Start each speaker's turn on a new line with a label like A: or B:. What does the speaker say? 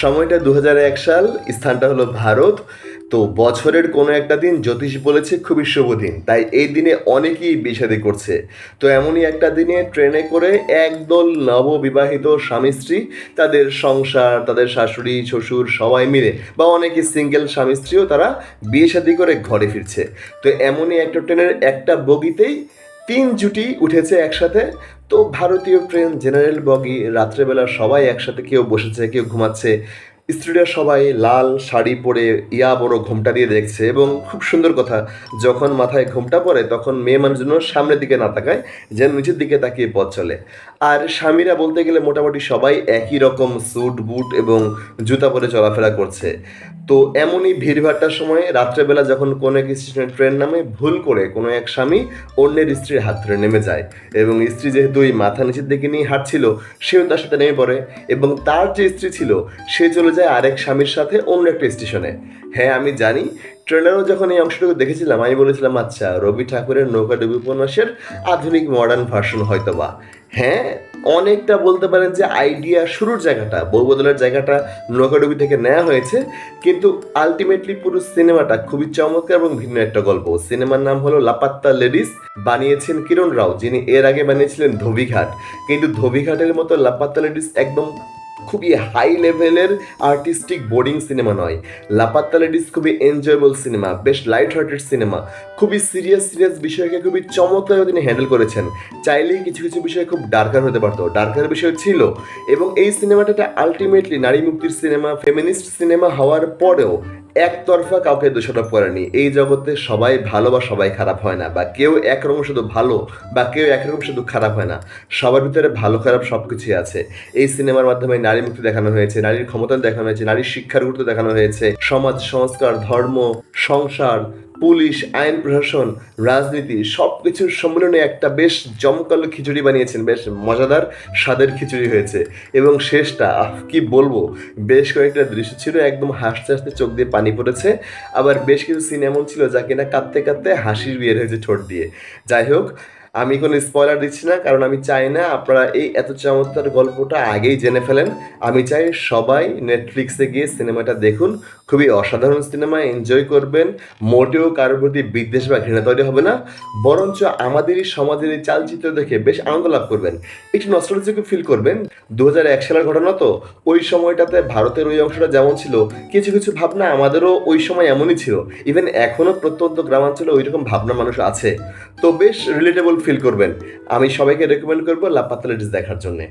A: সময়টা দু সাল, স্থানটা হলো ভারত। তো বছরের কোনো একটা দিন জ্যোতিষ বলেছে খুবই শুভ দিন। তাই এই দিনে অনেকেই বিষাদি করছে। তো এমনই একটা দিনে ট্রেনে করে একদল নববিবাহিত স্বামী স্ত্রী, তাদের সংসার, তাদের শাশুড়ি, শ্বশুর সবাই মিলে বা অনেকে সিঙ্গেল স্বামী স্ত্রীও তারা বিয়ে শাদি করে ঘরে ফিরছে। তো এমনই একটা ট্রেনের একটা বগিতেই তিন জুটি উঠেছে একসাথে। তো ভারতীয় ট্রেন, জেনারেল বগি, রাত্রেবেলা সবাই একসাথে কেউ বসেছে, কেউ ঘুমাচ্ছে। স্ত্রীরা সবাই লাল শাড়ি পরে ইয়া বড় ঘোমটা দিয়ে দেখছে এবং খুব সুন্দর কথা, যখন মাথায় ঘোমটা পড়ে তখন মেয়ে মানুষ যেন সামনের দিকে না তাকায়, যেন নিচের দিকে তাকিয়ে পথ চলে। আর স্বামীরা বলতে গেলে মোটামুটি সবাই একই রকম স্যুট, বুট এবং জুতা পরে চলাফেরা করছে। তো এমনই ভিড়ভাট্টার সময় রাত্রেবেলা যখন কোনো এক স্টেশনের ট্রেন নামে, ভুল করে কোনো এক স্বামী অন্যের স্ত্রীর হাত ধরে নেমে যায় এবং স্ত্রী যেহেতু ওই মাথা নিচের দিকে নিয়ে হাঁটছিল, সেও তার সাথে নেমে পড়ে এবং তার যে স্ত্রী ছিল, সে চলে যায় আরেক স্বামীর সাথে অন্য একটা স্টেশনে। হ্যাঁ আমি জানি। ট্রেলারও যখন এই অংশটুকু দেখেছিলাম, আমি বলেছিলাম আচ্ছা রবি ঠাকুরের নৌকাডুবি উপন্যাসের আধুনিক মডার্ন ভার্সন হয়তো বা হ্যাঁ অনেকটা বলতে পারেন যে আইডিয়া শুরুর জায়গাটা বউ বদলের জায়গাটা নৌকাডুবি থেকে নেওয়া হয়েছে। কিন্তু আলটিমেটলি পুরো সিনেমাটা খুবই চমৎকার এবং ভিন্ন একটা গল্প। সিনেমার নাম হলো লাপাত্তা লেডিস, বানিয়েছেন কিরণ রাও, যিনি এর আগে বানিয়েছিলেন ধোবিঘাট। কিন্তু ধোবিঘাটের মতো লাপাত্তা লেডিস একদম খুবই হাই লেভেলের আর্টিস্টিক বোর্ডিং সিনেমা নয়। লাপাত্তা লেডিস খুবই এনজয়েবল সিনেমা বেশ লাইট হার্টেড সিনেমা খুবই সিরিয়াস সিরিয়াস বিষয়কে খুবই চমৎকারভাবে তিনি হ্যান্ডেল করেছেন। চাইলেই কিছু কিছু বিষয় খুব ডার্কার হতে পারতো। ডার্কার বিষয় ছিল। এবং এই সিনেমাটা আলটিমেটলি নারী মুক্তির সিনেমা ফেমিনিস্ট সিনেমা হওয়ার পরেও একতরফা কাউকে দোষারোপ করেনি। এই জগতে সবাই ভালো বা সবাই খারাপ হয় না, বা কেউ একরকম শুধু ভালো বা কেউ একরকম শুধু খারাপ হয় না। সবার ভিতরে ভালো খারাপ সব কিছুই আছে। এই সিনেমার মাধ্যমে নারী মুক্তি দেখানো হয়েছে, নারীর ক্ষমতা দেখানো হয়েছে, নারীর শিক্ষার গুরুত্ব দেখানো হয়েছে, সমাজ, সংস্কার, ধর্ম সংসার, পুলিশ, আইন প্রশাসন, রাজনীতি সব কিছুর সম্মিলনে একটা বেশ জমকালো খিচুড়ি বানিয়েছেন, বেশ মজাদার স্বাদের খিচুড়ি হয়েছে। এবং শেষটা কি বলব, বেশ কয়েকটা দৃশ্য ছিল, একদম হাসতে হাসতে চোখ দিয়ে পানি পড়েছে। আবার বেশ কিছু সিন এমন ছিল যা কিনা কাঁদতে কাঁদতে হাসির বিয়ের হয়েছে ঠোঁট দিয়ে। যাই হোক আমি কোনো স্পয়লার দিচ্ছি না, কারণ আমি চাই না আপনারা এই এত চমৎকার গল্পটা আগেই জেনে ফেলেন। আমি চাই সবাই নেটফ্লিক্সে গিয়ে সিনেমাটা দেখুন। খুবই অসাধারণ সিনেমা এনজয় করবেন। মোটেও কারোর প্রতি বিদ্বেষ বা ঘৃণা তৈরি হবে না। বরঞ্চ আমাদেরই সমাজের এই চালচিত্র দেখে বেশ আনন্দ লাভ করবেন। একটু নস্টালজিকে ফিল করবেন। দু হাজার এক সালের ঘটনা তো, ওই সময়টাতে ভারতের ওই অংশটা যেমন ছিল, কিছু কিছু ভাবনা আমাদেরও ওই সময় এমনই ছিল। ইভেন এখনও প্রত্যন্ত গ্রামাঞ্চলে ওই রকম ভাবনা মানুষ আছে। তো বেশ রিলেটেবল ফিল করবেন। আমি সবাইকে রেকমেন্ড করব লাপাত্তা দেখার জন্যে।